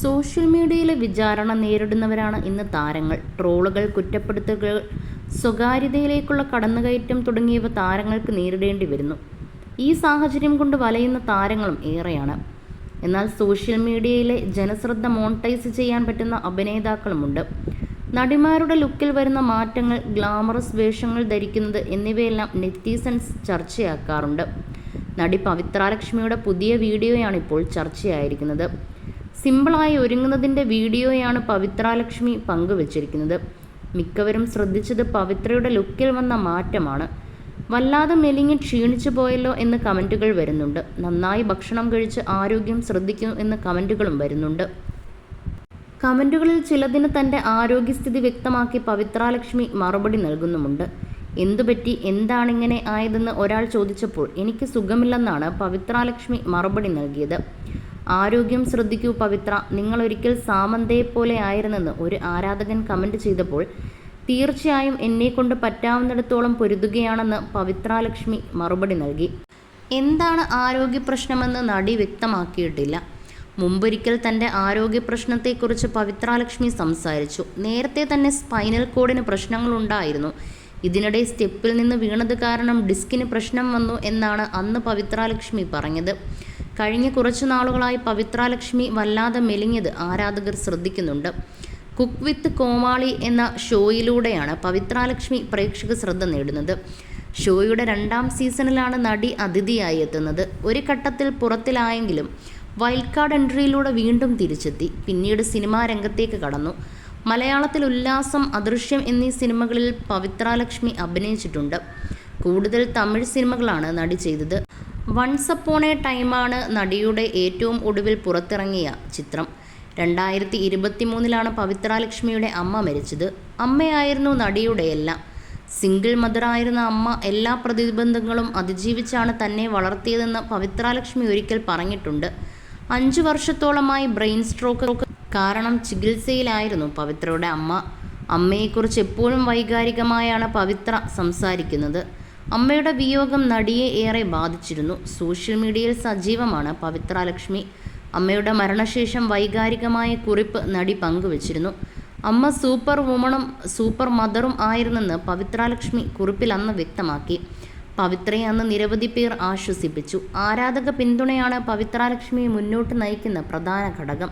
Social മീഡിയയിലെ വിചാരണ നേരിടുന്നവരാണ് ഇന്ന് താരങ്ങൾ. ട്രോളുകൾ കുറ്റപ്പെടുത്തുകൾ സ്വകാര്യതയിലേക്കുള്ള കടന്നുകയറ്റം തുടങ്ങിയവ താരങ്ങൾക്ക് നേരിടേണ്ടി വരുന്നു. ഈ സാഹചര്യം കൊണ്ട് വലയുന്ന താരങ്ങളും ഏറെയാണ്. എന്നാൽ സോഷ്യൽ മീഡിയയിലെ ജനശ്രദ്ധ മോണിറ്റൈസ് ചെയ്യാൻ പറ്റുന്ന അഭിനേതാക്കളുമുണ്ട്. നടിമാരുടെ ലുക്കിൽ വരുന്ന മാറ്റങ്ങൾ ഗ്ലാമറസ് വേഷങ്ങൾ ധരിക്കുന്നത് എന്നിവയെല്ലാം നെറ്റീസൺസ് ചർച്ചയാക്കാറുണ്ട്. നടി പവിത്രാലക്ഷ്മിയുടെ പുതിയ വീഡിയോയാണ് ഇപ്പോൾ ചർച്ചയായിരിക്കുന്നത്. സിമ്പിളായി ഒരുങ്ങുന്നതിന്റെ വീഡിയോയാണ് പവിത്രാലക്ഷ്മി പങ്കുവച്ചിരിക്കുന്നത്. മിക്കവരും ശ്രദ്ധിച്ചത് പവിത്രയുടെ ലുക്കിൽ വന്ന മാറ്റമാണ്. വല്ലാതെ മെലിഞ്ഞ് ക്ഷീണിച്ചു പോയല്ലോ എന്ന് കമന്റുകൾ വരുന്നുണ്ട്. നന്നായി ഭക്ഷണം കഴിച്ച് ആരോഗ്യം ശ്രദ്ധിക്കുന്നു എന്ന് കമന്റുകളും വരുന്നുണ്ട്. കമന്റുകളിൽ ചിലതിന് തന്റെ ആരോഗ്യസ്ഥിതി വ്യക്തമാക്കി പവിത്രാലക്ഷ്മി മറുപടി നൽകുന്നുമുണ്ട്. എന്തുപറ്റി? എന്താണിങ്ങനെ ആയതെന്ന് ഒരാൾ ചോദിച്ചപ്പോൾ എനിക്ക് സുഖമില്ലെന്നാണ് പവിത്രാലക്ഷ്മി മറുപടി നൽകിയത്. ആരോഗ്യം ശ്രദ്ധിക്കൂ പവിത്ര. നിങ്ങൾ ഒരിക്കൽ സാമന്തയെ പോലെ ആയിരുന്നെന്ന് ഒരു ആരാധകൻ കമന്റ് ചെയ്തപ്പോൾ തീർച്ചയായും എന്നെക്കൊണ്ട് പറ്റാവുന്നിടത്തോളം പൊരുതുകയാണെന്ന് പവിത്രാലക്ഷ്മി മറുപടി നൽകി. എന്താണ് ആരോഗ്യ പ്രശ്നമെന്ന് നടി വ്യക്തമാക്കിയിട്ടില്ല. മുമ്പൊരിക്കൽ തന്റെ ആരോഗ്യ പ്രശ്നത്തെക്കുറിച്ച് പവിത്രാലക്ഷ്മി സംസാരിച്ചു. നേരത്തെ തന്നെ സ്പൈനൽ കോഡിന് പ്രശ്നങ്ങളുണ്ടായിരുന്നു. ഇതിനിടെ സ്റ്റെപ്പിൽ നിന്ന് വീണത് കാരണം ഡിസ്കിന് പ്രശ്നം വന്നു എന്നാണ് അന്ന് പവിത്രാലക്ഷ്മി പറഞ്ഞത്. കഴിഞ്ഞ കുറച്ചു നാളുകളായി പവിത്രാലക്ഷ്മി വല്ലാതെ മെലിഞ്ഞത് ആരാധകർ ശ്രദ്ധിക്കുന്നുണ്ട്. കുക്ക് വിത്ത് കോമാളി എന്ന ഷോയിലൂടെയാണ് പവിത്രാലക്ഷ്മി പ്രേക്ഷക ശ്രദ്ധ നേടുന്നത്. ഷോയുടെ രണ്ടാം സീസണിലാണ് നടി അതിഥിയായി എത്തുന്നത്. ഒരു ഘട്ടത്തിൽ പുറത്തിലായെങ്കിലും വൈൽഡ് കാർഡ് എൻട്രിയിലൂടെ വീണ്ടും തിരിച്ചെത്തി. പിന്നീട് സിനിമാ രംഗത്തേക്ക് കടന്നു. മലയാളത്തിൽ ഉല്ലാസം അദൃശ്യം എന്നീ സിനിമകളിൽ പവിത്രാലക്ഷ്മി അഭിനയിച്ചിട്ടുണ്ട്. കൂടുതൽ തമിഴ് സിനിമകളാണ് നടി ചെയ്തത്. വൺസ് അപ്പോൺ എ ടൈമാണ് നടിയുടെ ഏറ്റവും ഒടുവിൽ പുറത്തിറങ്ങിയ ചിത്രം. രണ്ടായിരത്തി ഇരുപത്തി മൂന്നിലാണ് പവിത്രാലക്ഷ്മിയുടെ അമ്മ മരിച്ചത്. അമ്മയായിരുന്നു നടിയുടെ എല്ലാം സിംഗിൾ മദറായിരുന്ന അമ്മ എല്ലാ പ്രതിബന്ധങ്ങളും അതിജീവിച്ചാണ് തന്നെ വളർത്തിയതെന്ന് പവിത്രാലക്ഷ്മി ഒരിക്കൽ പറഞ്ഞിട്ടുണ്ട്. അഞ്ചു വർഷത്തോളമായി ബ്രെയിൻ സ്ട്രോക്ക് കാരണം ചികിത്സയിലായിരുന്നു പവിത്രയുടെ അമ്മ. അമ്മയെക്കുറിച്ച് എപ്പോഴും വൈകാരികമായാണ് പവിത്ര സംസാരിക്കുന്നത്. അമ്മയുടെ വിയോഗം നടിയെ ഏറെ ബാധിച്ചിരുന്നു. സോഷ്യൽ മീഡിയയിൽ സജീവമാണ് പവിത്ര ലക്ഷ്മി അമ്മയുടെ മരണശേഷം വൈകാരികമായ കുറിപ്പ് നടി പങ്കുവച്ചിരുന്നു. അമ്മ സൂപ്പർ വുമണും സൂപ്പർ മദറും ആയിരുന്നെന്ന് പവിത്രാലക്ഷ്മി കുറിപ്പിൽ അന്ന് വ്യക്തമാക്കി. പവിത്രയെ അന്ന് നിരവധി പേർ ആശ്വസിപ്പിച്ചു. ആരാധക പിന്തുണയാണ് പവിത്രാലക്ഷ്മിയെ മുന്നോട്ട് നയിക്കുന്ന പ്രധാന ഘടകം.